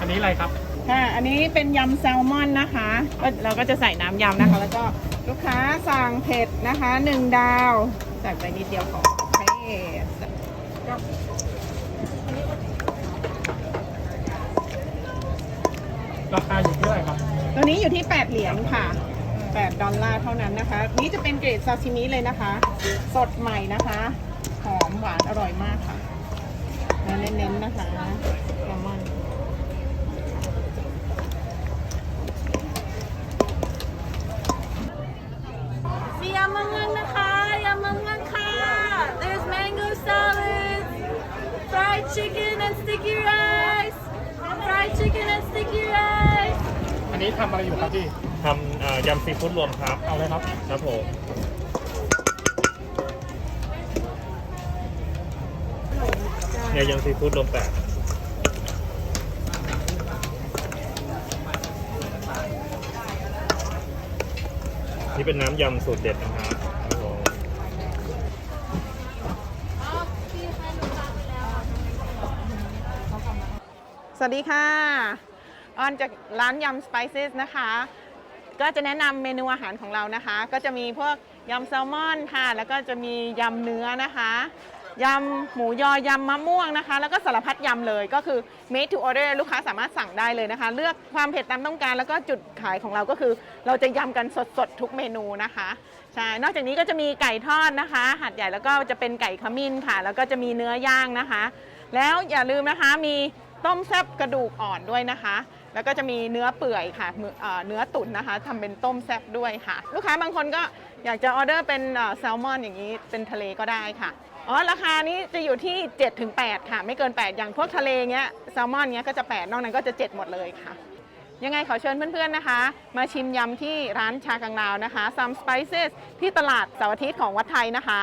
อันนี้อะไรครับ ค่ะ อันนี้เป็นยำแซลมอนนะคะเราก็จะใส่น้ำยำนะคะ แล้วก็ลูกค้าสั่งเผ็ดนะคะหนึ่งดาวใส่ไปนิดเดียวของเผ็ราคาอยู่ที่เท่าไหร่ครับ ตัวนี้อยู่ที่ 8 เหรียญค่ะ 8 ดอลลาร์เท่านั้นนะคะ นี้จะเป็นเกรดซาซิมิเลยนะคะ สดใหม่นะคะ หอมหวานอร่อยมากค่ะเนื้อเน้นๆนะคะแซลมอนมียำมังงันนะคะยำมังงันค่ะ There's mango salad fried chicken and sticky rice fried chicken and sticky rice อันนี้ทำอะไรอยู่ครับพี่ ทำเอ่อยำซีฟู้ดรวมครับ เอาเลยครับ ครับผม เนี่ยยำซีฟู้ดรวมแปดนี่เป็นน้ำยำสูตรเด็ดนะครับสวัสดีค่ะ ออนจากร้านยำ Spices นะคะ ก็จะแนะนำเมนูอาหารของเรานะคะ ก็จะมีพวกยำแซลมอนค่ะ แล้วก็จะมียำเนื้อนะคะ ยำหมูยอยำมะม่วงนะคะ แล้วก็สารพัดยำเลยก็คือ made to order ลูกค้าสามารถสั่งได้เลยนะคะ เลือกความเผ็ดตามต้องการ แล้วก็จุดขายของเราก็คือ เราจะยำกันสดๆ ทุกเมนูนะคะใช่นอกจากนี้ก็จะมีไก่ทอดนะคะ หัดใหญ่แล้วก็จะเป็นไก่ขมิ้นค่ะ แล้วก็จะมีเนื้อย่างนะคะ แล้วอย่าลืมนะคะมีต้มแซ่บกระดูกอ่อนด้วยนะคะ แล้วก็จะมีเนื้อเปื่อยค่ะเนื้อตุ๋นนะคะทำเป็นต้มแซ่บด้วยค่ะ ลูกค้าบางคนก็อยากจะออเดอร์เป็นแซลมอนอย่างนี้เป็นทะเลก็ได้ค่ะ อ๋อ ราคานี้จะอยู่ที่ 7-8 ค่ะ ไม่เกิน 8 อย่างพวกทะเลเงี้ยแซลมอนเงี้ยก็จะ 8 นอกนั้นก็จะ 7 หมดเลยค่ะ ยังไงขอเชิญเพื่อนๆนะคะ มาชิมยำที่ร้านชากังลาวนะคะ Some Spices ที่ตลาดเสาร์อาทิตย์ของวัดไทยนะคะ